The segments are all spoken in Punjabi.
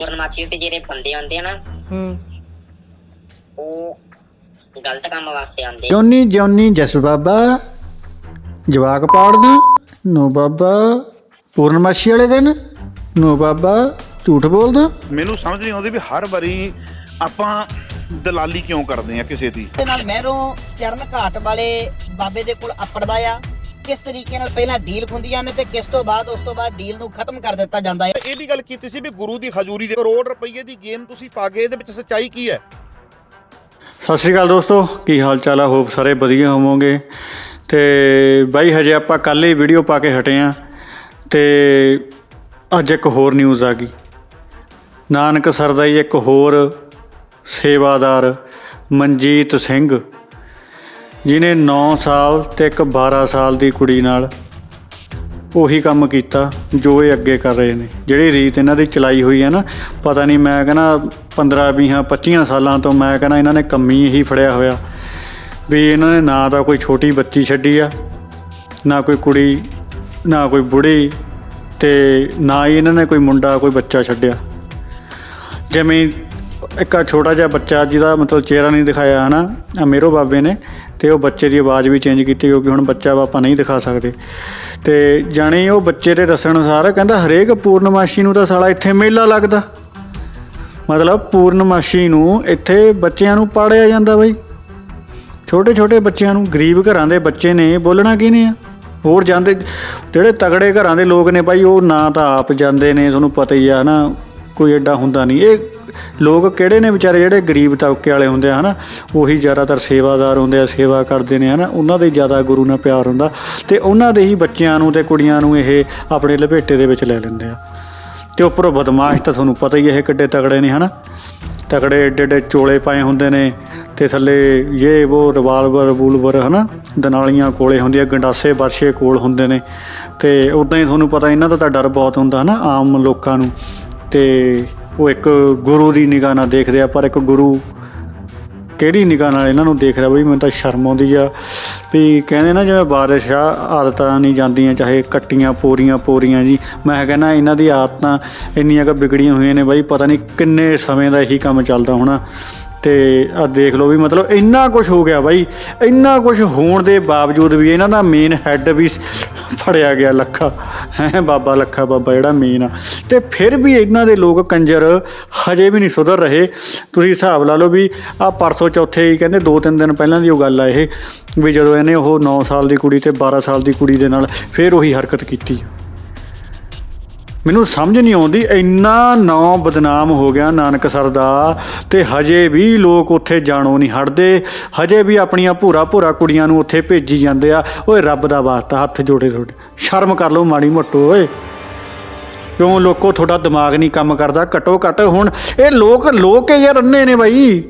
ਪੂਰਨਮਾਸ਼ੀ ਤੇ ਜਿਹੜੇ ਬੰਦੇ ਆਉਂਦੇ ਆ ਨਾ ਹੂੰ। ਉਹ ਗਲਤ ਕੰਮ ਵਾਸਤੇ ਆਉਂਦੇ ਆ। ਜੋਨੀ ਜੋਨੀ ਜਸ ਬਾਬਾ ਜਵਾਕ ਪਾੜਦਾ ਨੋ ਬਾਬਾ ਪੂਰਨਮਾਸ਼ੀ ਵਾਲੇ ਦਿਨ ਨੋ ਬਾਬਾ ਝੂਠ ਬੋਲਦਾ। ਮੈਨੂੰ ਸਮਝ ਨਹੀਂ ਆਉਂਦੀ ਵੀ ਹਰ ਵਾਰੀ ਆਪਾਂ ਦਲਾਲੀ ਕਿਉਂ ਕਰਦੇ ਆ ਕਿਸੇ ਦੀ? ਤੇ ਨਾਲ ਮਹਿਰੋਂ ਚਰਨ ਘਾਟ ਵਾਲੇ ਬਾਬੇ ਦੇ ਕੋਲ ਅੱਪੜਦਾ ਆ। ਕਿਸ ਤਰੀਕੇ ਨਾਲ ਪਹਿਲਾਂ ਡੀਲ ਹੁੰਦੀਆਂ ਨੇ ਤੇ ਕਿਸ ਤੋਂ ਬਾਅਦ ਉਸ ਤੋਂ ਬਾਅਦ ਡੀਲ ਨੂੰ ਖਤਮ ਕਰ ਦਿੱਤਾ ਜਾਂਦਾ ਹੈ? ਇਹ ਵੀ ਗੱਲ ਕੀਤੀ ਸੀ ਵੀ ਗੁਰੂ ਦੀ ਹਜ਼ੂਰੀ ਦੇ ਕਰੋੜ ਰੁਪਏ ਦੀ ਗੇਮ ਤੁਸੀਂ ਪਾ ਕੇ ਇਹਦੇ ਵਿੱਚ ਸੱਚਾਈ ਕੀ ਹੈ? ਸਤਿ ਸ਼੍ਰੀ ਅਕਾਲ ਦੋਸਤੋ ਕੀ ਹਾਲ ਚਾਲ ਆ? ਹੋਪ ਸਾਰੇ ਵਧੀਆ ਹੋਵੋਗੇ। ਤੇ ਬਾਈ ਹਜੇ ਆਪਾਂ ਕੱਲ ਹੀ ਵੀਡੀਓ ਪਾ ਕੇ ਹਟੇ ਆ ਤੇ ਅੱਜ ਇੱਕ ਹੋਰ ਨਿਊਜ਼ ਆ ਗਈ। ਨਾਨਕ ਸਰ ਦਾ ਹੀ ਇੱਕ ਹੋਰ ਸੇਵਾਦਾਰ ਮਨਜੀਤ ਸਿੰਘ। ਜਿਨੇ 9 ਸਾਲ ਤੇ ਇੱਕ 12 ਸਾਲ ਦੀ ਕੁੜੀ ਨਾਲ ਉਹੀ ਕੰਮ ਕੀਤਾ, ਜੋ ਇਹ ਅੱਗੇ ਕਰ ਰਹੇ ਨੇ। ਜਿਹੜੀ ਰੀਤ ਇਹਨਾਂ ਦੀ ਚਲਾਈ ਹੋਈ ਹੈ ਨਾ, ਪਤਾ ਨਹੀਂ ਮੈਂ ਕਹਿੰਦਾ 15 20 25 ਸਾਲਾਂ ਤੋਂ ਮੈਂ ਕਹਿੰਦਾ ਇਹਨਾਂ ਨੇ ਕੰਮੀ ਹੀ ਫੜਿਆ ਹੋਇਆ। ਵੀ ਇਹਨਾਂ ਨੇ ਨਾ ਤਾਂ ਕੋਈ ਛੋਟੀ ਬੱਚੀ ਛੱਡੀ ਆ, ਨਾ ਕੋਈ ਕੁੜੀ, ਨਾ ਕੋਈ ਬੁੜੀ ਤੇ ਨਾ ਹੀ ਇਹਨਾਂ ਨੇ ਕੋਈ ਮੁੰਡਾ, ਕੋਈ ਬੱਚਾ ਛੱਡਿਆ। ਜਿਵੇਂ ਇੱਕ ਛੋਟਾ ਜਿਹਾ ਬੱਚਾ ਜਿਹਦਾ ਮਤਲਬ ਚਿਹਰਾ ਨਹੀਂ ਦਿਖਾਇਆ ਹਨਾ ਆਹ ਮੇਰੋ ਬਾਬੇ ਨੇ ਤੇ ਉਹ ਬੱਚੇ ਦੀ ਆਵਾਜ਼ ਵੀ ਚੇਂਜ ਕੀਤੀ ਕਿਉਂਕਿ ਹੁਣ ਬੱਚਾ ਆਪਾਂ ਨਹੀਂ ਦਿਖਾ ਸਕਦੇ। ਤੇ ਜਾਣੀ ਉਹ ਬੱਚੇ ਦੇ ਦੱਸਣ ਅਨੁਸਾਰ ਕਹਿੰਦਾ ਹਰੇਕ ਪੂਰਨਮਾਸ਼ੀ ਨੂੰ ਤਾਂ ਸਾਲਾ ਇੱਥੇ ਮੇਲਾ ਲੱਗਦਾ। ਮਤਲਬ ਪੂਰਨਮਾਸ਼ੀ ਨੂੰ ਇੱਥੇ ਬੱਚਿਆਂ ਨੂੰ ਪਾੜਿਆ ਜਾਂਦਾ ਬਈ। ਛੋਟੇ ਛੋਟੇ ਬੱਚਿਆਂ ਨੂੰ, ਗਰੀਬ ਘਰਾਂ ਦੇ ਬੱਚੇ ਨੇ, ਬੋਲਣਾ ਕਿਹਨੇ ਆ? ਹੋਰ ਜਾਂਦੇ, ਜਿਹੜੇ ਤਗੜੇ ਘਰਾਂ ਦੇ ਲੋਕ ਨੇ ਬਾਈ, ਉਹ ਨਾ ਤਾਂ ਆਪ ਜਾਂਦੇ ਨੇ, ਤੁਹਾਨੂੰ ਪਤਾ ਹੀ ਆ ਨਾ ਕੋਈ ਐਡਾ ਹੁੰਦਾ ਨਹੀਂ। ਇਹ ਲੋਕ ਕਿਹੜੇ ਨੇ ਵਿਚਾਰੇ ਜਿਹੜੇ ਗਰੀਬ ਤਬਕੇ ਵਾਲੇ ਹੁੰਦੇ ਆ, ਹਨਾ? ਉਹੀ ਜ਼ਿਆਦਾਤਰ ਸੇਵਾਦਾਰ ਹੁੰਦੇ ਆ, ਸੇਵਾ ਕਰਦੇ ਨੇ, ਹਨਾ? ਉਹਨਾਂ ਦੇ ਜ਼ਿਆਦਾ ਗੁਰੂ ਨਾਲ ਪਿਆਰ ਹੁੰਦਾ ਤੇ ਉਹਨਾਂ ਦੇ ਹੀ ਬੱਚਿਆਂ ਨੂੰ ਤੇ ਕੁੜੀਆਂ ਨੂੰ ਇਹ ਆਪਣੇ ਲਪੇਟੇ ਦੇ ਵਿੱਚ ਲੈ ਲੈਂਦੇ ਆ। ਤੇ ਉੱਪਰੋਂ ਬਦਮਾਸ਼ ਤਾਂ ਤੁਹਾਨੂੰ ਪਤਾ ਹੀ ਇਹ ਕਿੱਡੇ ਤਗੜੇ ਨੇ, ਹਨਾ? ਤਗੜੇ ਏਡੇ ਏਡੇ ਚੋਲੇ ਪਾਏ ਹੁੰਦੇ ਨੇ ਤੇ ਥੱਲੇ ਇਹ ਉਹ ਰਿਵਾਲਵਰ ਰਵੂਲਵਰ ਹਨਾ? ਦਨਾਲੀਆਂ ਕੋਲੇ ਹੁੰਦੀਆਂ, ਗੰਡਾਸੇ ਬਾਦਸ਼ੇ ਕੋਲ ਹੁੰਦੇ ਨੇ। ਤੇ ਉਦਾਂ ਹੀ ਤੁਹਾਨੂੰ ਪਤਾ ਇਹਨਾਂ ਦਾ ਤਾਂ ਡਰ ਬਹੁਤ ਹੁੰਦਾ, ਹਨਾ? ਆਮ ਲੋਕਾਂ ਨੂੰ। ਤੇ ਉਹ ਇੱਕ ਗੁਰੂ ਦੀ ਨਿਗਾਹ ਨਾਲ ਦੇਖਦੇ ਆ, ਪਰ ਇੱਕ ਗੁਰੂ ਕਿਹੜੀ ਨਿਗਾਹ ਨਾਲ ਇਹਨਾਂ ਨੂੰ ਦੇਖ ਰਿਹਾ? ਬਈ ਮੈਨੂੰ ਤਾਂ ਸ਼ਰਮ ਆਉਂਦੀ ਆ ਵੀ ਕਹਿੰਦੇ ਨਾ ਜਿਵੇਂ ਬਾਰਿਸ਼ ਆ, ਆਦਤਾਂ ਨਹੀਂ ਜਾਂਦੀਆਂ, ਚਾਹੇ ਕੱਟੀਆਂ, ਪੋਰੀਆਂ ਪੋਰੀਆਂ ਜੀ। ਮੈਂ ਕਹਿੰਦਾ ਇਹਨਾਂ ਦੀ ਆਦਤਾਂ ਇੰਨੀਆਂ ਕੁ ਵਿਗੜੀਆਂ ਹੋਈਆਂ ਨੇ ਬਾਈ, ਪਤਾ ਨਹੀਂ ਕਿੰਨੇ ਸਮੇਂ ਦਾ ਇਹੀ ਕੰਮ ਚੱਲਦਾ ਹੋਣਾ। ਤੇ ਆ ਦੇਖ ਲਓ ਵੀ ਮਤਲਬ ਇੰਨਾ ਕੁਝ ਹੋ ਗਿਆ ਬਾਈ, ਇੰਨਾ ਕੁਝ ਹੋਣ ਦੇ ਬਾਵਜੂਦ ਵੀ ਇਹਨਾਂ ਦਾ ਮੇਨ ਹੈੱਡ ਵੀ ਫੜਿਆ ਗਿਆ ਲੱਖਾ। ਹੈ, ਬਾਬਾ ਲੱਖਾ, ਬਾਬਾ ਜਿਹੜਾ ਮੇਨ ਆ। ਤੇ ਫਿਰ ਵੀ ਇਹਨਾਂ ਦੇ ਲੋਕ ਕੰਜਰ ਹਜੇ ਵੀ ਨਹੀਂ ਸੁਧਰ ਰਹੇ। ਤੁਸੀਂ ਹਿਸਾਬ ਲਾ ਲਓ ਵੀ ਆ ਪਰਸੋਂ ਚੌਥੇ ਹੀ ਕਹਿੰਦੇ ਦੋ ਤਿੰਨ ਦਿਨ ਪਹਿਲਾਂ ਦੀ ਉਹ ਗੱਲ ਆ ਇਹ, ਵੀ ਜਦੋਂ ਇਹਨੇ ਉਹ 9 ਸਾਲ ਦੀ ਕੁੜੀ ਤੇ 12 ਸਾਲ ਦੀ ਕੁੜੀ ਦੇ ਨਾਲ ਫਿਰ ਉਹੀ ਹਰਕਤ ਕੀਤੀ। ਮੈਨੂੰ ਸਮਝ ਨਹੀਂ ਆਉਂਦੀ, ਇੰਨਾ ਨਾਂ ਬਦਨਾਮ ਹੋ ਗਿਆ ਨਾਨਕ ਸਰ ਦਾ, ਤੇ ਹਜੇ ਵੀ ਲੋਕ ਉੱਥੇ ਜਾਣੋਂ ਨਹੀਂ ਹਟਦੇ, ਹਜੇ ਵੀ ਆਪਣੀਆਂ ਭੂਰਾ ਭੂਰਾ ਕੁੜੀਆਂ ਨੂੰ ਉੱਥੇ ਭੇਜੀ ਜਾਂਦੇ ਆ। ਓਏ ਰੱਬ ਦਾ ਵਾਸਤਾ, ਹੱਥ ਜੋੜੇ ਤੁਹਾਡੇ। ਸ਼ਰਮ ਕਰ ਲਓ ਮਾੜੀ ਮੋਟੋ, ਓਏ। ਕਿਉਂ ਲੋਕੋ, ਤੁਹਾਡਾ ਦਿਮਾਗ ਨਹੀਂ ਕੰਮ ਕਰਦਾ? ਘਟੋ ਘਟ ਹੁਣ ਇਹ ਲੋਕ ਲੋਕ ਯਾਰ ਅੰਨੇ ਨੇ ਬਾਈ?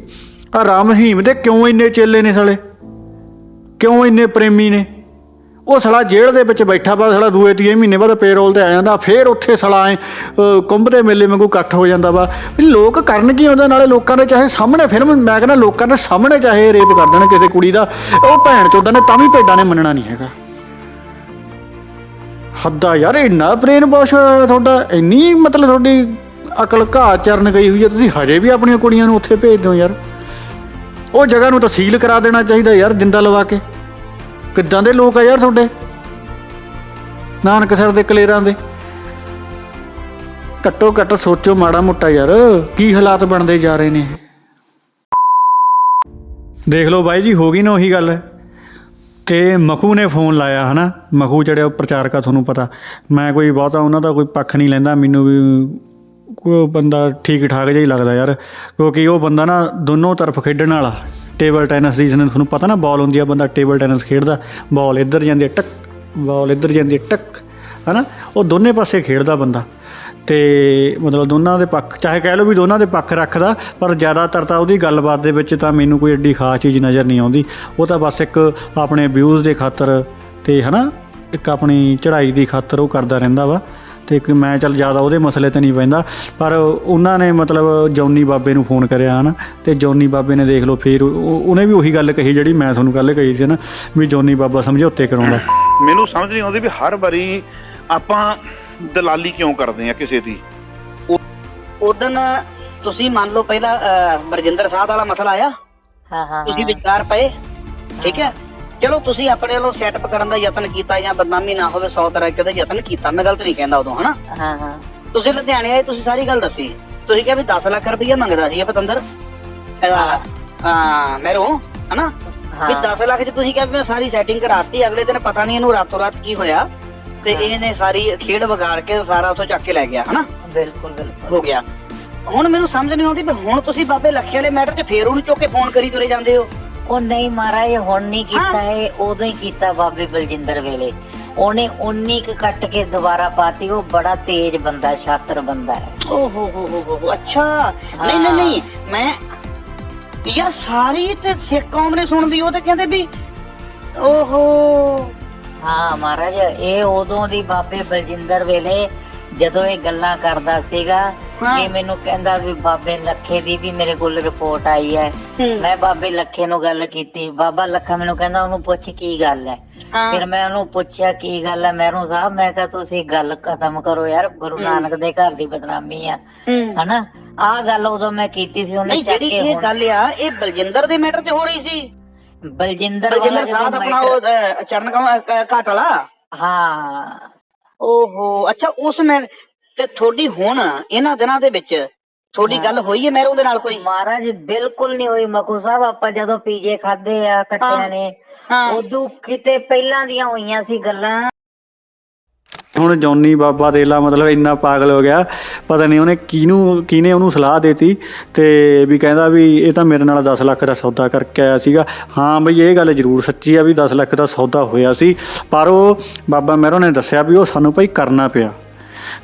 ਆ ਰਾਮ ਰਹੀਮ ਦੇ ਕਿਉਂ ਇੰਨੇ ਚੇਲੇ ਨੇ ਸਾਲੇ? ਕਿਉਂ ਇੰਨੇ ਪ੍ਰੇਮੀ ਨੇ? ਉਹ ਸਲਾ ਜੇਲ੍ਹ ਦੇ ਵਿੱਚ ਬੈਠਾ ਵਾ, ਸਲਾ ਦੂਏ ਤੀਏ ਮਹੀਨੇ ਬਾਅਦ ਪੇਰੋਲ ਤੇ ਆ ਜਾਂਦਾ, ਫੇਰ ਉੱਥੇ ਸਾਲਾ ਐ ਕੁੰਭ ਦੇ ਮੇਲੇ ਵਾਂਗੂ ਇਕੱਠ ਹੋ ਜਾਂਦਾ ਵਾ। ਵੀ ਲੋਕ ਕਰਨ ਕੀ ਆਉਂਦੇ ਨਾਲੇ ਲੋਕਾਂ ਦੇ ਚਾਹੇ ਸਾਹਮਣੇ ਫਿਲਮ ਮੈਂ ਕਹਿੰਦਾ ਲੋਕਾਂ ਦੇ ਸਾਹਮਣੇ ਚਾਹੇ ਰੇਪ ਕਰ ਦੇਣ ਕਿਸੇ ਕੁੜੀ ਦਾ, ਉਹ ਭੈਣ ਚੋਦਾਂ ਨੇ ਤਾਂ ਵੀ ਭੇਡਾਂ ਨੇ ਮੰਨਣਾ ਨਹੀਂ ਹੈਗਾ। ਹੱਦਾ ਯਾਰ, ਇੰਨਾ ਬ੍ਰੇਨ ਵਾਸ਼ ਹੋਇਆ ਤੁਹਾਡਾ, ਇੰਨੀ ਮਤਲਬ ਤੁਹਾਡੀ ਅਕਲ ਘਾਹ ਚਰਨ ਗਈ ਹੋਈ ਹੈ ਤੁਸੀਂ ਹਜੇ ਵੀ ਆਪਣੀਆਂ ਕੁੜੀਆਂ ਨੂੰ ਉੱਥੇ ਭੇਜ ਦਿਓ ਯਾਰ। ਉਹ ਜਗ੍ਹਾ ਨੂੰ ਤਾਂ ਸੀਲ ਕਰਾ ਦੇਣਾ ਚਾਹੀਦਾ ਯਾਰ, ਜਿੰਦਾ ਲਵਾ ਕੇ। ਕਿੱਦਾਂ ਦੇ ਲੋਕ ਆ ਯਾਰ ਤੁਹਾਡੇ? ਨਾਨਕ ਸਰ ਦੇ ਕਲੇਰਾਂ ਦੇ। ਘੱਟੋ ਘੱਟ ਸੋਚੋ ਮਾੜਾ ਮੋਟਾ ਯਾਰ, ਕੀ ਹਾਲਾਤ ਬਣਦੇ ਜਾ ਰਹੇ ਨੇ ਦੇਖ ਲਓ ਬਾਈ ਜੀ, ਹੋ ਗਈ ਨਾ ਉਹੀ ਗੱਲ। ਤੇ ਮਖੂ ਨੇ ਫੋਨ ਲਾਇਆ, ਹਨਾ? ਮਖੂ ਜਿਹੜੇ ਉਹ ਪ੍ਰਚਾਰਕ ਆ, ਤੁਹਾਨੂੰ ਪਤਾ। ਮੈਂ ਕੋਈ ਬਹੁਤਾ ਉਹਨਾਂ ਦਾ ਕੋਈ ਪੱਖ ਨਹੀਂ ਲੈਂਦਾ, ਮੈਨੂੰ ਵੀ ਕੋਈ ਬੰਦਾ ਠੀਕ ਠਾਕ ਜਿਹਾ ਹੀ ਲੱਗਦਾ ਯਾਰ। ਕਿਉਂਕਿ ਉਹ ਬੰਦਾ ਨਾ ਦੋਨੋਂ ਤਰਫ ਖੇਡਣ ਵਾਲਾ। ਟੇਬਲ ਟੈਨਿਸ ਦੀ ਜਿਹਨੂੰ ਤੁਹਾਨੂੰ ਪਤਾ ਨਾ, ਬਾਲ ਹੁੰਦੀ ਆ, ਬੰਦਾ ਟੇਬਲ ਟੈਨਿਸ ਖੇਡਦਾ, ਬਾਲ ਇੱਧਰ ਜਾਂਦੀ ਟੱਕ ਟਕ, ਬਾਲ ਇੱਧਰ ਜਾਂਦੀ ਹੈ ਟਕ, ਹਨਾ? ਉਹ ਦੋਨੇ ਪਾਸੇ ਖੇਡਦਾ ਬੰਦਾ। ਤੇ ਮਤਲਬ ਦੋਨਾਂ ਦੇ ਪੱਖ, ਚਾਹੇ ਕਹਿ ਲਓ ਵੀ ਦੋਨਾਂ ਦੇ ਪੱਖ ਰੱਖਦਾ, ਪਰ ਜ਼ਿਆਦਾਤਰ ਤਾਂ ਉਹਦੀ ਗੱਲਬਾਤ ਦੇ ਵਿੱਚ ਤਾਂ ਮੈਨੂੰ ਕੋਈ ਐਡੀ ਖਾਸ ਚੀਜ਼ ਨਜ਼ਰ ਨਹੀਂ ਆਉਂਦੀ। ਉਹ ਤਾਂ ਬਸ ਇੱਕ ਆਪਣੇ ਵਿਊਜ਼ ਦੇ ਖਾਤਰ ਤੇ ਹਨਾ, ਇੱਕ ਆਪਣੀ ਚੜ੍ਹਾਈ ਦੀ ਖਾਤਰ ਉਹ ਕਰਦਾ ਰਹਿੰਦਾ ਵਾ। ਤੇ ਕਿ ਮੈਂ ਚੱਲ ਜ਼ਿਆਦਾ ਉਹਦੇ ਮਸਲੇ ਤੇ ਨਹੀਂ ਪੈਂਦਾ ਪਰ ਉਹਨਾਂ ਨੇ ਮਤਲਬ ਜੌਨੀ ਬਾਬੇ ਨੂੰ ਫੋਨ ਕਰਿਆ ਹਨਾ ਤੇ ਜੌਨੀ ਬਾਬੇ ਨੇ ਦੇਖ ਲਓ ਫੇਰ ਉਹ- ਉਹਨੇ ਵੀ ਉਹੀ ਗੱਲ ਕਹੀ ਜਿਹੜੀ ਮੈਂ ਤੁਹਾਨੂੰ ਕੱਲ ਕਹੀ ਸੀ ਨਾ ਵੀ ਜੌਨੀ ਬਾਬਾ ਸਮਝੌਤੇ ਕਰਾਉਂਦਾ। ਮੈਨੂੰ ਸਮਝ ਨਹੀਂ ਆਉਂਦੀ ਵੀ ਹਰ ਵਾਰੀ ਆਪਾਂ ਦਲਾਲੀ ਕਿਉਂ ਕਰਦੇ ਆ ਕਿਸੇ ਦੀ? ਉਦੋਂ ਤੁਸੀਂ ਮੰਨ ਲਓ ਪਹਿਲਾਂ ਬਰਜਿੰਦਰ ਸਾਹਿਬ ਵਾਲਾ ਮਸਲਾ ਆਇਆ? ਹਾਂ ਹਾਂ ਤੁਸੀਂ ਵਿਚਕਾਰ ਪਏ ਠੀਕ ਹੈ? ਚਲੋ ਤੁਸੀਂ ਆਪਣੇ ਵੱਲੋਂ ਸੈਟਅਪ ਕਰਨ ਦਾ ਯਤਨ ਕੀਤਾ ਜਾਂ ਬਦਨਾਮੀ ਨਾ ਹੋਵੇ 100 ਤਰ੍ਹਾਂ ਦਾ ਯਤਨ ਕੀਤਾ ਮੈਂ ਗਲਤ ਨਹੀਂ ਕਹਿੰਦਾ ਉਦੋਂ ਹਨਾ? ਹਾਂ ਹਾਂ। ਤੁਸੀਂ ਲੁਧਿਆਣੇ ਆਏ ਤੁਸੀਂ ਸਾਰੀ ਗੱਲ ਦੱਸੀ। ਤੁਸੀਂ ਕਿਹਾ ਵੀ 10 ਲੱਖ ਰੁਪਈਆ ਮੰਗਦਾ ਸੀ ਇਹ ਪਤੰਦਰ। ਹਾਂ। ਮੈਰੋ ਹਨਾ? ਵੀ ਹਾਂ 10 ਲੱਖ ਚ ਤੁਸੀਂ ਕਿਹਾ ਵੀ ਮੈਂ ਸਾਰੀ ਸੈਟਿੰਗ ਕਰਾਤੀ ਅਗਲੇ ਦਿਨ ਪਤਾ ਨਹੀਂ ਇਹਨੂੰ ਰਾਤੋਂ ਰਾਤ ਕੀ ਹੋਇਆ। ਤੇ ਇਹਨੇ ਸਾਰੀ ਖੇਡ ਵਿਗਾੜ ਕੇ ਸਾਰਾ ਉੱਥੋਂ ਚੱਕ ਕੇ ਲੈ ਗਿਆ ਹਨਾ? ਬਿਲਕੁਲ ਬਿਲਕੁਲ। ਹੋ ਗਿਆ। ਹੁਣ ਮੈਨੂੰ ਸਮਝ ਨਹੀਂ ਆਉਂਦੀ ਵੀ ਹੁਣ ਤੁਸੀਂ ਬਾਬੇ ਲੱਖੇ ਵਾਲੇ ਮੈਟਰ 'ਚ ਫੇਰ ਉਹਨੂੰ ਚੁੱਕ ਕੇ ਫੋਨ ਕਰੀ ਤੁਰੇ ਜਾਂਦੇ ਹੋ। ਉਹ ਨਹੀਂ ਮਹਾਰਾਜ ਹੁਣ ਨਹੀਂ ਕੀਤਾ। ਇਹ ਉਦੋਂ ਹੀ ਕੀਤਾ ਬਾਬੇ ਬਲਜਿੰਦਰ ਵੇਲੇ। ਉਹਨੇ 19 ਕੁ ਕੱਟ ਕੇ ਦੁਬਾਰਾ ਪਾਤੀ ਉਹ ਬੜਾ ਤੇਜ਼ ਬੰਦਾ ਛਾਤਰ ਬੰਦਾ ਹੈ। ਅੱਛਾ। ਨਹੀਂ ਨਹੀਂ ਨਹੀਂ ਮੈਂ ਯਾਰ ਸਾਰੀ ਤੇ ਸਿੱਖ ਕੌਮ ਨੇ ਸੁਣਦੀ ਉਹ ਤੇ ਕਹਿੰਦੇ ਵੀ ਓਹੋ। ਹਾਂ ਮਹਾਰਾਜ ਇਹ ਉਦੋਂ ਦੀ ਬਾਬੇ ਬਲਜਿੰਦਰ ਵੇਲੇ ਜਦੋਂ ਇਹ ਗੱਲਾਂ ਕਰਦਾ ਸੀਗਾ ਹਾਂ। ਇਹ ਮੈਨੂੰ ਕਹਿੰਦਾ ਵੀ ਬਾਬੇ ਲੱਖੇ ਦੀ ਵੀ ਮੇਰੇ ਕੋਲ ਰਿਪੋਰਟ ਆਈ ਹੈ। ਮੈਂ ਬਾਬੇ ਲੱਖੇ ਨੂੰ ਗੱਲ ਕੀਤੀ। ਬਾਬਾ ਲੱਖਾ ਮੈਨੂੰ ਕਹਿੰਦਾ ਉਹਨੂੰ ਪੁੱਛ ਕੀ ਗੱਲ ਹੈ। ਹਾਂ। ਫਿਰ ਮੈਂ ਉਹਨੂੰ ਪੁੱਛਿਆ ਕੀ ਗੱਲ ਹੈ? ਮਹਿਰੂ ਸਾਹਿਬ ਮੈਂ ਕਿਹਾ ਤੁਸੀਂ ਗੱਲ ਖਤਮ ਕਰੋ ਯਾਰ ਗੁਰੂ ਨਾਨਕ ਦੇ ਘਰ ਦੀ ਬਦਨਾਮੀ ਆ। ਹੂੰ। ਹਨਾ? ਆਹ ਗੱਲ ਉਦੋਂ ਮੈਂ ਕੀਤੀ ਸੀ ਉਹਨੇ ਨਹੀਂ ਚੱਕ ਜਿਹੜੀ ਕੇ ਇਹ ਹੁਣ- ਗੱਲ ਆ ਇਹ ਬਲਜਿੰਦਰ ਦੇ ਮੈਟਰ 'ਚ ਹੋ ਰਹੀ ਸੀ। ਬਲਜਿੰਦਰ ਬਲਜਿੰਦਰ ਵਾਲਾ ਸਾਹਿਬ ਜਦੋਂ ਆਪਣਾ ਉਹ ਅਹ, ਚਰਨ ਕਮਲ ਅਹ, ਘਾਟ ਵਾਲਾ? ਹਾਂ। ਓਹੋ ਅੱਛਾ ਉਸ ਮੈਂ ਤੇ ਤੁਹਾਡੀ ਹੁਣ ਇਹਨਾਂ ਦਿਨਾਂ ਦੇ ਵਿੱਚ ਤੁਹਾਡੀ ਗੱਲ ਹੋਈ ਹੈ ਮੈਰੋਂ ਦੇ ਨਾਲ ਕੋਈ? ਮਹਾਰਾਜ ਬਿਲਕੁਲ ਨਹੀਂ ਹੋਈ। ਮਕੂ ਸਾਹਿਬ ਆਪਾਂ ਜਦੋਂ ਪੀਜੇ ਖਾਦੇ ਆ। ਕੱਟਿਆਂ ਨੇ ਉਦੋਂ ਕਿਤੇ ਪਹਿਲਾਂ ਦੀਆਂ ਹੋਈਆਂ ਸੀ ਗੱਲਾਂ। ਹੁਣ ਜੌਨੀ ਬਾਬਾ ਦੇ ਮਤਲਬ ਇੰਨਾ ਪਾਗਲ ਹੋ ਗਿਆ, ਪਤਾ ਨਹੀਂ ਉਹਨੇ ਕਿਹਨੂੰ, ਕਿਹਨੇ ਉਹਨੂੰ ਸਲਾਹ ਦੇਤੀ ਤੇ ਵੀ ਕਹਿੰਦਾ ਵੀ ਇਹ ਤਾਂ ਮੇਰੇ ਨਾਲ 10 ਲੱਖ ਦਾ ਸੌਦਾ ਕਰਕੇ ਆਇਆ ਸੀਗਾ। ਹਾਂ ਬਈ ਇਹ ਗੱਲ ਜ਼ਰੂਰ ਸੱਚੀ ਆ ਵੀ 10 ਲੱਖ ਦਾ ਸੌਦਾ ਹੋਇਆ ਸੀ, ਪਰ ਉਹ ਬਾਬਾ ਮਹਿਰੋ ਨੇ ਦੱਸਿਆ ਵੀ ਉਹ ਸਾਨੂੰ ਭਾਈ ਕਰਨਾ ਪਿਆ।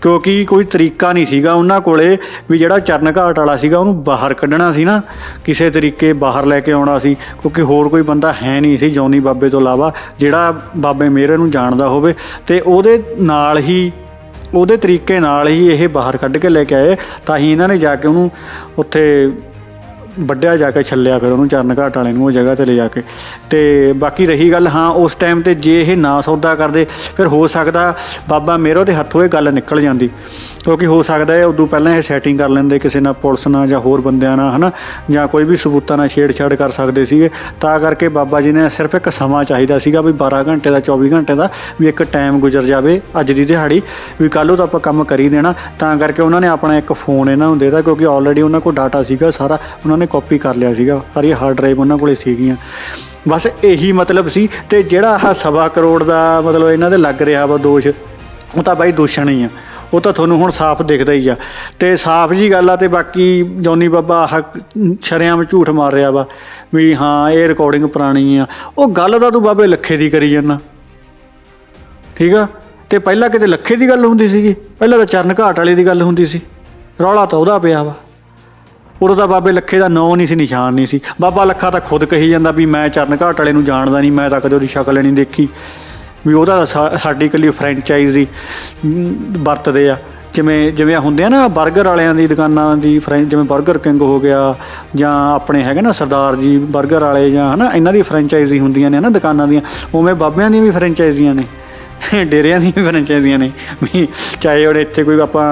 ਕਿਉਂਕਿ ਕੋਈ ਤਰੀਕਾ ਨਹੀਂ ਸੀਗਾ ਉਹਨਾਂ ਕੋਲੇ ਵੀ ਜਿਹੜਾ ਚਰਨ ਘਾਟ ਵਾਲਾ ਸੀਗਾ ਉਹਨੂੰ ਬਾਹਰ ਕੱਢਣਾ ਸੀ ਨਾ। ਕਿਸੇ ਤਰੀਕੇ ਬਾਹਰ ਲੈ ਕੇ ਆਉਣਾ ਸੀ, ਕਿਉਂਕਿ ਹੋਰ ਕੋਈ ਬੰਦਾ ਹੈ ਨਹੀਂ ਸੀ ਜੌਨੀ ਬਾਬੇ ਤੋਂ ਇਲਾਵਾ, ਜਿਹੜਾ ਬਾਬੇ ਮੇਰੇ ਨੂੰ ਜਾਣਦਾ ਹੋਵੇ। ਤੇ ਉਹਦੇ ਨਾਲ ਹੀ, ਉਹਦੇ ਤਰੀਕੇ ਨਾਲ ਹੀ ਇਹ ਬਾਹਰ ਕੱਢ ਕੇ ਲੈ ਕੇ ਆਏ। ਤਾਂ ਹੀ ਇਹਨਾਂ ਨੇ ਜਾ ਕੇ ਉਹਨੂੰ ਉੱਥੇ ਵੱਡਿਆ ਜਾ ਕੇ ਛੱਲਿਆ ਫਿਰ ਉਹਨੂੰ ਚਰਨ ਘਾਟ ਵਾਲੇ ਨੂੰ ਉਹ ਜਗ੍ਹਾ ਤੇ ਲੈ ਜਾ ਕੇ। ਤੇ ਬਾਕੀ ਰਹੀ ਗੱਲ, ਹਾਂ, ਉਸ ਟਾਈਮ ਤੇ ਜੇ ਇਹ ਨਾ ਸੌਦਾ ਕਰਦੇ, ਫਿਰ ਹੋ ਸਕਦਾ ਬਾਬਾ ਮੇਰੋ ਦੇ ਹੱਥੋਂ ਇਹ ਗੱਲ ਨਿਕਲ ਜਾਂਦੀ। ਕਿਉਂਕਿ ਹੋ ਸਕਦਾ ਹੈ ਉਦੋਂ ਪਹਿਲਾਂ ਇਹ ਸੈਟਿੰਗ ਕਰ ਲੈਂਦੇ, ਕਿਸੇ ਨਾਲ ਪੁਲਿਸ ਨਾਲ ਜਾਂ ਹੋਰ ਬੰਦਿਆਂ ਨਾਲ, ਹਨਾ? ਜਾਂ ਕੋਈ ਵੀ ਸਬੂਤਾਂ ਨਾਲ ਛੇੜਛਾੜ ਕਰ ਸਕਦੇ ਸੀਗੇ। ਤਾਂ ਕਰਕੇ ਬਾਬਾ ਜੀ ਨੇ ਸਿਰਫ ਇੱਕ ਸਮਾਂ ਚਾਹੀਦਾ ਸੀਗਾ ਵੀ 12 ਘੰਟੇ ਦਾ 24 ਘੰਟੇ ਦਾ ਵੀ ਇੱਕ ਟਾਈਮ ਗੁਜ਼ਰ ਜਾਵੇ ਅੱਜ ਦੀ ਦਿਹਾੜੀ, ਵੀ ਕੱਲ੍ਹ ਨੂੰ ਤਾਂ ਆਪਾਂ ਕੰਮ ਕਰੀ ਦੇਣਾ। ਤਾਂ ਕਰਕੇ ਉਹਨਾਂ ਨੇ ਆਪਣਾ ਇੱਕ ਫੋਨ ਇਹਨਾਂ ਨੂੰ ਦੇਤਾ, ਕਿਉਂਕਿ ਆਲਰੇਡੀ ਉਹਨਾਂ ਕੋਲ ਡਾਟਾ ਸੀਗਾ ਸਾਰਾ, ਉਹਨਾਂ ਨੇ ਕਾਪੀ ਕਰ ਲਿਆ ਸੀਗਾ, ਸਾਰੀ ਹਾਰਡ ਡਰਾਈਵ ਉਹਨਾਂ ਕੋਲੇ ਸੀਗੀਆਂ। ਬਸ ਇਹੀ ਮਤਲਬ ਸੀ ਤੇ ਜਿਹੜਾ ਆਹ ਸਵਾ ਕਰੋੜ ਦਾ ਮਤਲਬ ਇਹਨਾਂ ਦੇ ਲੱਗ ਰਿਹਾ ਵਾ ਦੋਸ਼, ਉਹ ਤਾਂ ਬਾਈ ਦੂਸ਼ਣ ਹੀ ਆ। ਉਹ ਤਾਂ ਤੁਹਾਨੂੰ ਹੁਣ ਸਾਫ਼ ਦਿਖਦਾ ਹੀ ਆ। ਤੇ ਸਾਫ਼ ਜੀ ਗੱਲ ਆ ਤੇ ਬਾਕੀ ਜੌਨੀ ਬਾਬਾ ਆਹ ਸ਼ਰਿਆਮ ਝੂਠ ਮਾਰ ਰਿਹਾ ਵਾ ਵੀ ਹਾਂ, ਇਹ ਰਿਕਾਰਡਿੰਗ ਪੁਰਾਣੀ ਆ। ਉਹ ਗੱਲ ਤਾਂ ਤੂੰ ਬਾਬੇ ਲੱਖੇ ਦੀ ਕਰੀ ਜਾਂਦਾ। ਠੀਕ ਆ? ਤੇ ਪਹਿਲਾਂ ਕਿਤੇ ਲੱਖੇ ਦੀ ਗੱਲ ਹੁੰਦੀ ਸੀਗੀ? ਪਹਿਲਾਂ ਤਾਂ ਚਰਨ ਘਾਟ ਵਾਲੇ ਦੀ ਗੱਲ ਹੁੰਦੀ ਸੀ। ਰੌਲਾ ਤਾਂ ਉਹਦਾ ਪਿਆ ਵਾ। ਉਦੋਂ ਤਾਂ ਬਾਬੇ ਲੱਖੇ ਦਾ ਨਾਂ ਨਹੀਂ ਸੀ, ਨਿਸ਼ਾਨ ਨਹੀਂ ਸੀ। ਬਾਬਾ ਲੱਖਾ ਤਾਂ ਖੁਦ ਕਹੀ ਜਾਂਦਾ ਵੀ ਮੈਂ ਚਰਨ ਘਾਟ ਵਾਲੇ ਨੂੰ ਜਾਣਦਾ ਨਹੀਂ, ਮੈਂ ਤਾਂ ਕਦੇ ਉਹਦੀ ਸ਼ਕਲ ਨਹੀਂ ਦੇਖੀ। ਵੀ ਉਹਦਾ ਸਾਡੀ ਇਕੱਲੀ ਫਰੈਂਚਾਈਜ਼ੀ ਵਰਤਦੇ ਆ। ਜਿਵੇਂ ਜਿਵੇਂ ਹੁੰਦੇ ਆ ਨਾ 버ਗਰ ਵਾਲਿਆਂ ਦੀ ਦੁਕਾਨਾਂ ਦੀ ਜਿਵੇਂ 버ਗਰ ਕਿੰਗ ਹੋ ਗਿਆ ਜਾਂ ਆਪਣੇ ਹੈਗੇ ਨਾ ਸਰਦਾਰ ਜੀ 버ਗਰ ਵਾਲੇ ਜਾਂ ਹਨਾ, ਇਹਨਾਂ ਦੀ ਫਰੈਂਚਾਈਜ਼ੀ ਹੁੰਦੀਆਂ ਨੇ ਨਾ ਦੁਕਾਨਾਂ ਦੀਆਂ, ਉਵੇਂ ਬਾਬਿਆਂ ਦੀਆਂ ਵੀ ਫਰੈਂਚਾਈਜ਼ੀਆਂ ਨੇ। ਡੇਰਿਆਂ ਦੀਆਂ ਵੀ ਫਰੈਂਚਾਈਜ਼ੀਆਂ ਨੇ। ਵੀ ਚਾਹੇ ਹੁਣ ਇੱਥੇ ਕੋਈ ਆਪਾਂ,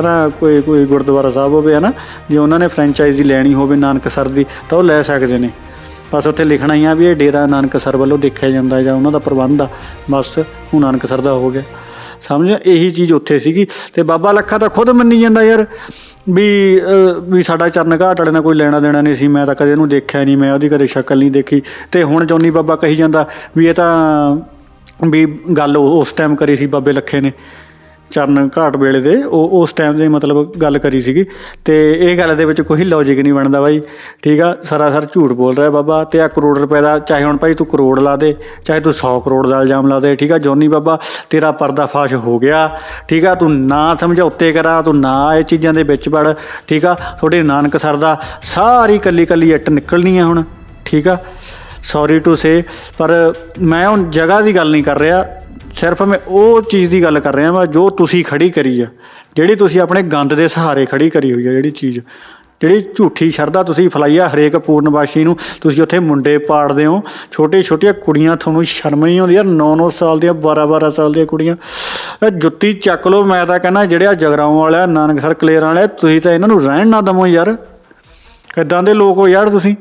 ਹਨਾ, ਕੋਈ ਕੋਈ ਗੁਰਦੁਆਰਾ ਸਾਹਿਬ ਹੋਵੇ, ਹਨਾ, ਜੇ ਉਹਨਾਂ ਨੇ ਫਰੈਂਚਾਈਜ਼ੀ ਲੈਣੀ ਹੋਵੇ ਨਾਨਕਸਰ ਦੀ, ਤਾਂ ਉਹ ਲੈ ਸਕਦੇ ਨੇ। ਬਸ ਉੱਥੇ ਲਿਖਣਾ ਹੀ ਆ ਵੀ ਇਹ ਡੇਰਾ ਨਾਨਕਸਰ ਵੱਲੋਂ ਦੇਖਿਆ ਜਾਂਦਾ ਜਾਂ ਉਹਨਾਂ ਦਾ ਪ੍ਰਬੰਧ ਆ। ਬਸ ਉਹ ਨਾਨਕਸਰ ਦਾ ਹੋ ਗਿਆ। ਸਮਝ? ਇਹੀ ਚੀਜ਼ ਉੱਥੇ ਸੀਗੀ। ਤੇ ਬਾਬਾ ਲੱਖਾ ਤਾਂ ਖੁਦ ਮੰਨੀ ਜਾਂਦਾ ਯਾਰ, ਵੀ ਵੀ ਸਾਡਾ ਚਰਨ ਘਾਟ ਵਾਲੇ ਨਾਲ ਕੋਈ ਲੈਣਾ ਦੇਣਾ ਨਹੀਂ ਸੀ। ਮੈਂ ਤਾਂ ਕਦੇ ਇਹਨੂੰ ਦੇਖਿਆ ਨਹੀਂ, ਮੈਂ ਉਹਦੀ ਕਦੇ ਸ਼ਕਲ ਨਹੀਂ ਦੇਖੀ। ਤੇ ਹੁਣ ਜੌਨੀ ਬਾਬਾ ਕਹੀ ਜਾਂਦਾ ਵੀ ਇਹ ਤਾਂ ਵੀ ਗੱਲ ਉਹ- ਉਸ ਟਾਈਮ ਕਰੀ ਸੀ ਬਾਬੇ ਲੱਖੇ ਨੇ, ਚਰਨ ਘਾਟ ਵੇਲੇ ਦੇ, ਉਹ ਉਸ ਟਾਈਮ ਦੇ ਮਤਲਬ ਗੱਲ ਕਰੀ ਸੀਗੀ। ਤੇ ਇਹ ਗੱਲ ਦੇ ਵਿੱਚ ਕੋਈ ਲੌਜੀਕ ਨਹੀਂ ਬਣਦਾ ਬਾਈ। ਠੀਕ ਆ, ਸਰਾਸਰ ਝੂਠ ਬੋਲ ਰਿਹਾ ਬਾਬਾ ਤੇ ਆ ਕਰੋੜ ਰੁਪਏ ਦਾ, ਚਾਹੇ ਹੁਣ ਭਾਈ ਤੂੰ ਕਰੋੜ ਲਾ ਦੇ, ਚਾਹੇ ਤੂੰ 100 ਕਰੋੜ ਦਾ ਇਲਜ਼ਾਮ ਲਾ ਦੇ, ਠੀਕ ਆ, ਜੋਨੀ ਬਾਬਾ, ਤੇਰਾ ਪਰਦਾਫਾਸ਼ ਹੋ ਗਿਆ। ਠੀਕ ਆ, ਤੂੰ ਨਾ ਸਮਝੌਤੇ ਕਰਾ, ਤੂੰ ਨਾ ਇਹ ਚੀਜ਼ਾਂ ਦੇ ਵਿੱਚ ਵੜ। ਠੀਕ ਆ, ਤੁਹਾਡੇ ਨਾਨਕ ਸਰ ਦਾ ਸਾਰੀ ਕੱਲੀ ਕੱਲੀ ਇੱਟ ਨਿਕਲਣੀ ਆ ਹੁਣ। ਠੀਕ ਆ ਸੌਰੀ ਟੂ ਸੇ ਪਰ ਮੈਂ ਹੁਣ ਜਗ੍ਹਾ ਦੀ ਗੱਲ ਨਹੀਂ ਕਰ ਰਿਹਾ। ਸਿਰਫ ਮੈਂ ਉਹ ਚੀਜ਼ ਦੀ ਗੱਲ ਕਰ ਰਿਹਾ ਵਾ ਜੋ ਤੁਸੀਂ ਖੜੀ ਕਰੀ ਆ, ਜਿਹੜੀ ਤੁਸੀਂ ਆਪਣੇ ਗੰਦ ਦੇ ਸਹਾਰੇ ਖੜੀ ਕਰੀ ਹੋਈ ਆ ਜਿਹੜੀ ਚੀਜ਼। ਜਿਹੜੀ ਝੂਠੀ ਸ਼ਰਧਾ ਤੁਸੀਂ ਫਲਾਈ ਆ ਹਰੇਕ ਪੂਰਨਵਾਸ਼ੀ ਨੂੰ, ਤੁਸੀਂ ਉੱਥੇ ਮੁੰਡੇ ਪਾੜਦੇ ਹੋ ਛੋਟੇ ਛੋਟੀਆਂ ਕੁੜੀਆਂ ਤੁਹਾਨੂੰ ਸ਼ਰਮ ਨਹੀਂ ਆਉਂਦੀ ਯਾਰ 9-9 ਸਾਲ ਦੀਆਂ 12-12 ਸਾਲ ਦੀਆਂ ਕੁੜੀਆਂ। ਇਹ ਜੁੱਤੀ ਚੱਕ ਲਓ, ਮੈਂ ਤਾਂ ਕਹਿੰਦਾ ਜਿਹੜੇ ਆ ਜਗਰਾਉਂ ਵਾਲਿਆ, ਨਾਨਕਸਰ ਕਲੇਰਾਂ ਵਾਲੇ ਤੁਸੀਂ ਤਾਂ ਇਹਨਾਂ ਨੂੰ ਰਹਿਣ ਨਾ ਦਮੋ ਯਾਰ। ਕਿੱਦਾਂ ਦੇ ਲੋਕ ਹੋ ਯਾਰ ਤੁਸੀਂ।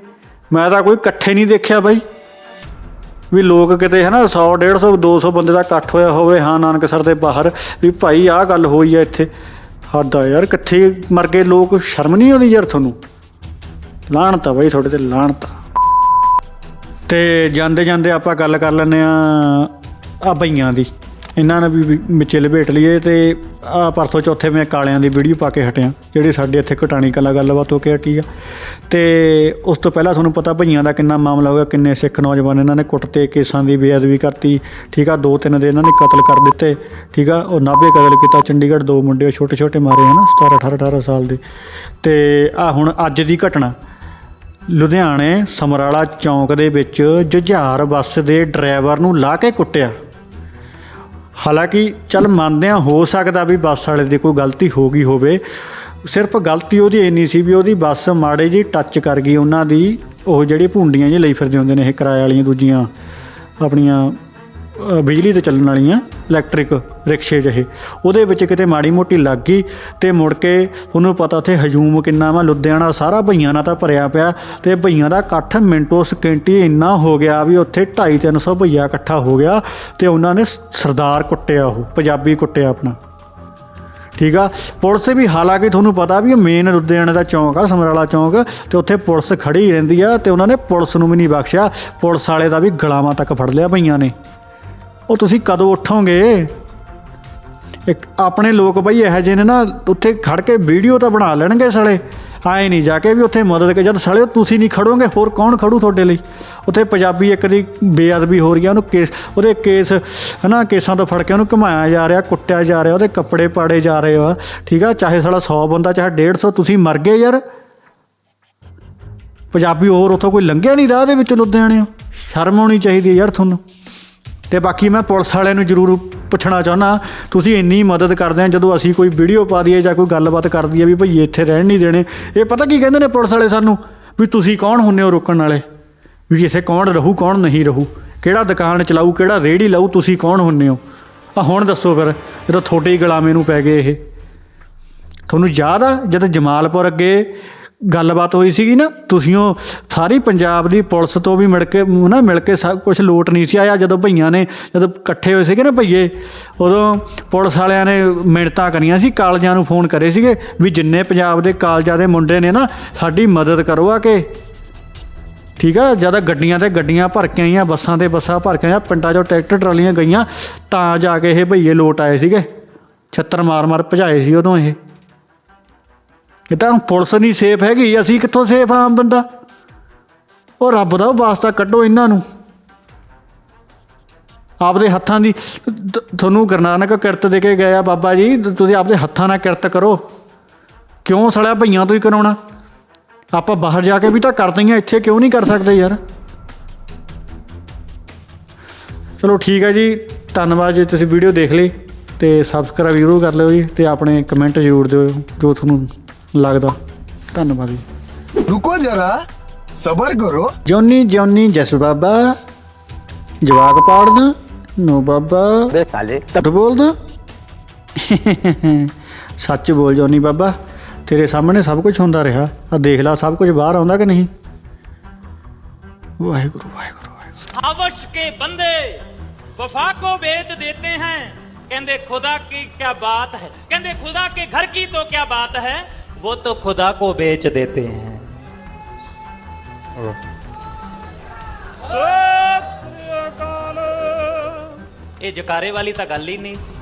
ਮੈਂ ਤਾਂ ਕੋਈ ਇਕੱਠੇ ਨਹੀਂ ਦੇਖਿਆ ਬਾਈ। ਵੀ ਲੋਕ ਕਿਤੇ ਹਨਾ 100 150 200 ਬੰਦੇ ਦਾ ਇਕੱਠ ਹੋਇਆ ਹੋਵੇ, ਹਾਂ ਨਾਨਕਸਰ ਦੇ ਬਾਹਰ, ਵੀ ਭਾਈ ਆਹ ਗੱਲ ਹੋਈ ਆ ਇੱਥੇ। ਹੱਦ ਆ ਯਾਰ, ਕਿੱਥੇ ਮਰ ਗਏ ਲੋਕ, ਸ਼ਰਮ ਨਹੀਂ ਆਉਂਦੀ ਯਾਰ ਤੁਹਾਨੂੰ? ਲਾਹਣਤ ਆ ਬਾਈ ਤੁਹਾਡੇ ਤੇ ਲਾਹਣਤ ਆ। ਤੇ ਜਾਂਦੇ ਜਾਂਦੇ ਆਪਾਂ ਗੱਲ ਕਰ ਲੈਂਦੇ ਆ ਆ ਬਈਆਂ ਦੀ। ਇਹਨਾਂ ਨੇ ਵੀ ਵੀ ਵਿੱਚੇ ਲਪੇਟ ਲਈਏ ਤੇ ਆ ਪਰਸੋਂ ਚੌਥੇ ਮੈਂ ਕਾਲਿਆਂ ਦੀ ਵੀਡੀਓ ਪਾ ਕੇ ਹਟਿਆ, ਜਿਹੜੀ ਸਾਡੇ ਇੱਥੇ ਘਟਾਣੀ ਕਲਾ ਗੱਲਬਾਤ ਹੋ ਕੇ ਹਟੀ ਆ। ਤੇ ਉਸ ਤੋਂ ਪਹਿਲਾਂ ਤੁਹਾਨੂੰ ਪਤਾ ਭਈਆਂ ਦਾ ਕਿੰਨਾ ਮਾਮਲਾ ਹੋ ਗਿਆ ਕਿੰਨੇ ਸਿੱਖ ਨੌਜਵਾਨ ਇਹਨਾਂ ਨੇ ਕੁੱਟਤੇ, ਕੇਸਾਂ ਦੀ ਬੇਅਦਬੀ ਕਰਤੀ, ਠੀਕ ਆ, ਦੋ ਤਿੰਨ ਦੇ ਇਹਨਾਂ ਨੇ ਕਤਲ ਕਰ ਦਿੱਤੇ, ਠੀਕ ਆ, ਉਹ ਨਾਭੇ ਕਤਲ ਕੀਤਾ, ਚੰਡੀਗੜ੍ਹ ਦੋ ਮੁੰਡੇ ਛੋਟੇ ਛੋਟੇ ਮਾਰੇ ਹਨਾ 17 18 18 ਸਾਲ ਦੇ। ਤੇ ਆ ਹੁਣ ਅੱਜ ਦੀ ਘਟਨਾ। ਲੁਧਿਆਣੇ ਸਮਰਾਲਾ ਚੌਂਕ ਦੇ ਵਿੱਚ ਜੁਝਾਰ ਬੱਸ ਦੇ ਡਰਾਈਵਰ ਨੂੰ ਲਾ ਕੇ ਕੁੱਟਿਆ। ਹਾਲਾਂਕਿ ਚੱਲ ਮੰਨਦੇ ਆ ਹੋ ਸਕਦਾ ਵੀ ਬੱਸ ਵਾਲੇ ਦੀ ਕੋਈ ਗਲਤੀ ਹੋ ਗਈ ਹੋਵੇ। ਸਿਰਫ ਗਲਤੀ ਉਹਦੀ ਇੰਨੀ ਸੀ ਵੀ ਉਹਦੀ ਬੱਸ ਮਾੜੇ ਜੀ ਟੱਚ ਕਰ ਗਈ, ਉਹਨਾਂ ਦੀ ਉਹ ਜਿਹੜੀ ਭੁੰਡੀਆਂ ਜੀ ਲਈ ਫਿਰਦੇ ਹੁੰਦੇ ਨੇ, ਇਹ ਕਿਰਾਏ ਵਾਲੀਆਂ ਦੂਜੀਆਂ, ਆਪਣੀਆਂ ਬਿਜਲੀ ਤੇ ਚੱਲਣ ਵਾਲੀਆਂ। ਇਲੈਕਟ੍ਰਿਕ ਰਿਕਸ਼ੇ ਜਿਹੇ। ਉਹਦੇ ਵਿੱਚ ਕਿਤੇ ਮਾੜੀ ਮੋਟੀ ਲੱਗ ਗਈ ਤੇ ਮੁੜ ਕੇ ਤੁਹਾਨੂੰ ਪਤਾ ਉੱਥੇ ਹਜੂਮ ਕਿੰਨਾ ਵਾ। ਲੁਧਿਆਣਾ ਸਾਰਾ ਭਈਆਂ ਨਾਲ ਤਾਂ ਭਰਿਆ ਪਿਆ ਤੇ ਭਈਆਂ ਦਾ ਇਕੱਠ ਮਿੰਟੋ ਸਕਿੰਟੀ ਇੰਨਾ ਹੋ ਗਿਆ ਵੀ ਉੱਥੇ 2.5 300 ਭਈਆ ਇਕੱਠਾ ਹੋ ਗਿਆ ਤੇ ਉਹਨਾਂ ਨੇ ਸਰਦਾਰ ਕੁੱਟਿਆ ਉਹ, ਪੰਜਾਬੀ ਕੁੱਟਿਆ ਆਪਣਾ। ਠੀਕ ਆ? ਪੁਲਿਸ ਵੀ ਹਾਲਾਂਕਿ ਤੁਹਾਨੂੰ ਪਤਾ ਵੀ ਮੇਨ ਲੁਧਿਆਣੇ ਦਾ ਚੌਂਕ ਆ, ਸਮਰਾਲਾ ਚੌਂਕ, ਤੇ ਉੱਥੇ ਪੁਲਿਸ ਖੜੀ ਰਹਿੰਦੀ ਆ ਤੇ ਉਹਨਾਂ ਨੇ ਪੁਲਿਸ ਨੂੰ ਵੀ ਨਹੀਂ ਬਖਸ਼ਿਆ। ਪੁਲਿਸ ਵਾਲੇ ਦਾ ਵੀ ਗਲਾਵਾਂ ਤੱਕ ਫੜ ਲਿਆ ਭਈਆਂ ਨੇ। ਉਹ ਤੁਸੀਂ ਕਦੋਂ ਉੱਠੋਗੇ? ਇੱਕ ਆਪਣੇ ਲੋਕ ਬਈ ਇਹੋ ਜਿਹੇ ਨੇ ਨਾ, ਉੱਥੇ ਖੜ ਕੇ ਵੀਡੀਓ ਤਾਂ ਬਣਾ ਲੈਣਗੇ ਸਾਲੇ। ਆਏ ਨਹੀਂ ਜਾ ਕੇ ਵੀ ਉੱਥੇ ਮਦਦ ਕੇ ਜਦ ਸਾਲੇ ਤੁਸੀਂ ਨਹੀਂ ਖੜੋਗੇ, ਹੋਰ ਕੌਣ ਖੜੂ ਤੁਹਾਡੇ ਲਈ? ਉੱਥੇ ਪੰਜਾਬੀ ਇੱਕ ਦੀ ਬੇਅਦਬੀ ਹੋ ਰਹੀ ਆ, ਉਹਨੂੰ ਕੇਸ ਉਹਦੇ ਕੇਸ, ਹਨਾ, ਕੇਸਾਂ ਤੋਂ ਫੜ ਕੇ ਉਹਨੂੰ ਘੁਮਾਇਆ ਜਾ ਰਿਹਾ, ਕੁੱਟਿਆ ਜਾ ਰਿਹਾ, ਉਹਦੇ ਕੱਪੜੇ ਪਾੜੇ ਜਾ ਰਹੇ ਆ। ਠੀਕ ਆ? ਚਾਹੇ ਸਾਲਾ 100 ਬੰਦਾ, ਚਾਹੇ 150 ਤੁਸੀਂ ਮਰ ਗਏ ਯਾਰ। ਪੰਜਾਬੀ ਹੋਰ ਉੱਥੋਂ ਕੋਈ ਲੰਘਿਆ ਨਹੀਂ ਰਾਹ ਦੇ ਵਿੱਚ ਲੁਧਿਆਣੇ। ਸ਼ਰਮ ਆਉਣੀ ਚਾਹੀਦੀ ਯਾਰ ਤੁਹਾਨੂੰ। ਤੇ ਬਾਕੀ ਮੈਂ ਪੁਲਿਸ ਵਾਲਿਆਂ ਨੂੰ ਜ਼ਰੂਰ ਪੁੱਛਣਾ ਚਾਹੁੰਦਾ, ਤੁਸੀਂ ਇੰਨੀ ਮਦਦ ਕਰਦੇ ਆ, ਜਦੋਂ ਅਸੀਂ ਕੋਈ ਵੀਡੀਓ ਪਾ ਦਈਏ ਜਾਂ ਕੋਈ ਗੱਲਬਾਤ ਕਰ ਦਈਏ ਵੀ ਭਈ ਇੱਥੇ ਰਹਿਣ ਨਹੀਂ ਦੇਣੇ, ਇਹ ਪਤਾ ਕੀ ਕਹਿੰਦੇ ਨੇ ਪੁਲਿਸ ਵਾਲੇ ਸਾਨੂੰ? ਵੀ ਤੁਸੀਂ ਕੌਣ ਹੁੰਨੇ ਹੋ ਰੋਕਣ ਵਾਲੇ? ਵੀ ਇੱਥੇ ਕੌਣ ਰਹੂ, ਕੌਣ ਨਹੀਂ ਰਹੂ? ਕਿਹੜਾ ਦੁਕਾਨ ਚਲਾਊ, ਕਿਹੜਾ ਰੇੜੀ ਲਾਊ, ਤੁਸੀਂ ਕੌਣ ਹੁੰਨੇ ਹੋ? ਆ ਹੁਣ ਦੱਸੋ ਫਿਰ, ਜਦੋਂ ਤੁਹਾਡੇ ਹੀ ਗੁਲਾਮੇ ਨੂੰ ਪੈ ਗਏ ਇਹ। ਤੁਹਾਨੂੰ ਯਾਦ ਆ, ਜਦ ਜਮਾਲਪੁਰ ਅੱਗੇ ਗੱਲਬਾਤ ਹੋਈ ਸੀਗੀ ਨਾ, ਤੁਸੀਂ ਉਹ ਸਾਰੀ ਪੰਜਾਬ ਦੀ ਪੁਲਿਸ ਤੋਂ ਵੀ ਮਿਲ ਕੇ ਨਾ ਮਿਲ ਕੇ ਸਭ ਕੁਝ ਲੋਟ ਨਹੀਂ ਸੀ ਆਇਆ, ਜਦੋਂ ਭਈਆਂ ਨੇ, ਜਦੋਂ ਇਕੱਠੇ ਹੋਏ ਸੀਗੇ ਨਾ ਭਈਏ, ਉਦੋਂ ਪੁਲਿਸ ਵਾਲਿਆਂ ਨੇ ਮਿਹਨਤਾਂ ਕਰੀਆਂ ਸੀ, ਕਾਲਜਾਂ ਨੂੰ ਫੋਨ ਕਰੇ ਸੀਗੇ ਵੀ ਜਿੰਨੇ ਪੰਜਾਬ ਦੇ ਕਾਲਜਾਂ ਦੇ ਮੁੰਡੇ ਨੇ ਨਾ, ਸਾਡੀ ਮਦਦ ਕਰੋ ਆ ਕੇ। ਠੀਕ ਆ, ਜ਼ਿਆਦਾ ਗੱਡੀਆਂ ਤੇ ਗੱਡੀਆਂ ਭਰ ਕੇ ਆਈਆਂ, ਬੱਸਾਂ ਤੇ ਬੱਸਾਂ ਭਰ ਕੇ ਆਈਆਂ, ਪਿੰਡਾਂ 'ਚੋਂ ਟਰੈਕਟਰ ਟਰਾਲੀਆਂ ਗਈਆਂ, ਤਾਂ ਜਾ ਕੇ ਇਹ ਭਈਏ ਲੋਟ ਆਏ ਸੀਗੇ। ਛੱਤਰ ਮਾਰ ਮਾਰ ਭਜਾਏ ਸੀ ਉਦੋਂ ਇਹ। ਇਹ ਤਾਂ ਹੁਣ ਪੁਲਿਸ ਨਹੀਂ ਸੇਫ ਹੈਗੀ, ਅਸੀਂ ਕਿੱਥੋਂ ਸੇਫ ਆਮ ਬੰਦਾ? ਉਹ ਰੱਬ ਦਾ ਵਾਸਤਾ ਕੱਢੋ ਇਹਨਾਂ ਨੂੰ। ਆਪਦੇ ਹੱਥਾਂ ਦੀ ਤੁਹਾਨੂੰ ਗੁਰੂ ਨਾਨਕ ਕਿਰਤ ਦੇ ਕੇ ਗਿਆ ਬਾਬਾ ਜੀ ਤੁਸੀਂ ਆਪਦੇ ਹੱਥਾਂ ਨਾਲ ਕਿਰਤ ਕਰੋ। ਕਿਉਂ ਸੜਿਆ ਭਈਆਂ ਤੋਂ ਹੀ ਕਰਾਉਣਾ? ਆਪਾਂ ਬਾਹਰ ਜਾ ਕੇ ਵੀ ਤਾਂ ਕਰਦੇ ਹੀ ਆ, ਇੱਥੇ ਕਿਉਂ ਨਹੀਂ ਕਰ ਸਕਦੇ ਯਾਰ? ਚਲੋ ਠੀਕ ਹੈ ਜੀ, ਧੰਨਵਾਦ ਜੇ, ਤੁਸੀਂ ਵੀਡੀਓ ਦੇਖ ਲਈ ਤੇ ਸਬਸਕ੍ਰਾਈਬ ਜ਼ਰੂਰ ਕਰ ਲਿਓ ਜੀ ਤੇ ਆਪਣੇ ਕਮੈਂਟ ਜ਼ਰੂਰ ਦਿਓ ਜੋ ਤੁਹਾਨੂੰ ਲੱਗਦਾ ਧੰਨਵਾਦ ਜੀ ਰੁਕੋ ਜਰਾ ਸਬਰ ਕਰੋ ਜੌਨੀ ਜੌਨੀ ਜਸ ਬਾਬਾ ਜਵਾਕ ਪਾੜਦਾ ਨੋ ਬਾਬਾ ਬੇ ਸਾਲੇ ਤੱਟ ਬੋਲਦਾ ਸੱਚ ਬੋਲ ਜੌਨੀ ਬਾਬਾ ਤੇਰੇ ਸਾਹਮਣੇ ਸਭ ਕੁਝ ਹੁੰਦਾ ਰਿਹਾ ਆ ਦੇਖ ਲੈ ਸਭ ਕੁਝ ਬਾਹਰ ਆਉਂਦਾ ਕਿ ਨਹੀਂ ਵਾਹਿਗੁਰੂ ਵਾਹਿਗੁਰੂ ਵਾਹਿਗੁਰੂ ਆਵਸ਼ ਕੇ ਬੰਦੇ ਵਫਾ ਕੋ ਵੇਚ ਦੇਤੇ ਹੈ ਕਹਿੰਦੇ ਖੁਦਾ ਕੀ ਕੀ ਬਾਤ ਹੈ ਕਹਿੰਦੇ ਖੁਦਾ ਕੇ ਘਰ ਕੀ ਤੋ ਕੀ ਬਾਤ ਹੈ वो तो खुदा को बेच देते हैं ਸਤਿ ਸ੍ਰੀ ਅਕਾਲ ਇਹ ਜਕਾਰੇ ਵਾਲੀ ਤਾਂ ਗੱਲ ਹੀ ਨਹੀਂ ਸੀ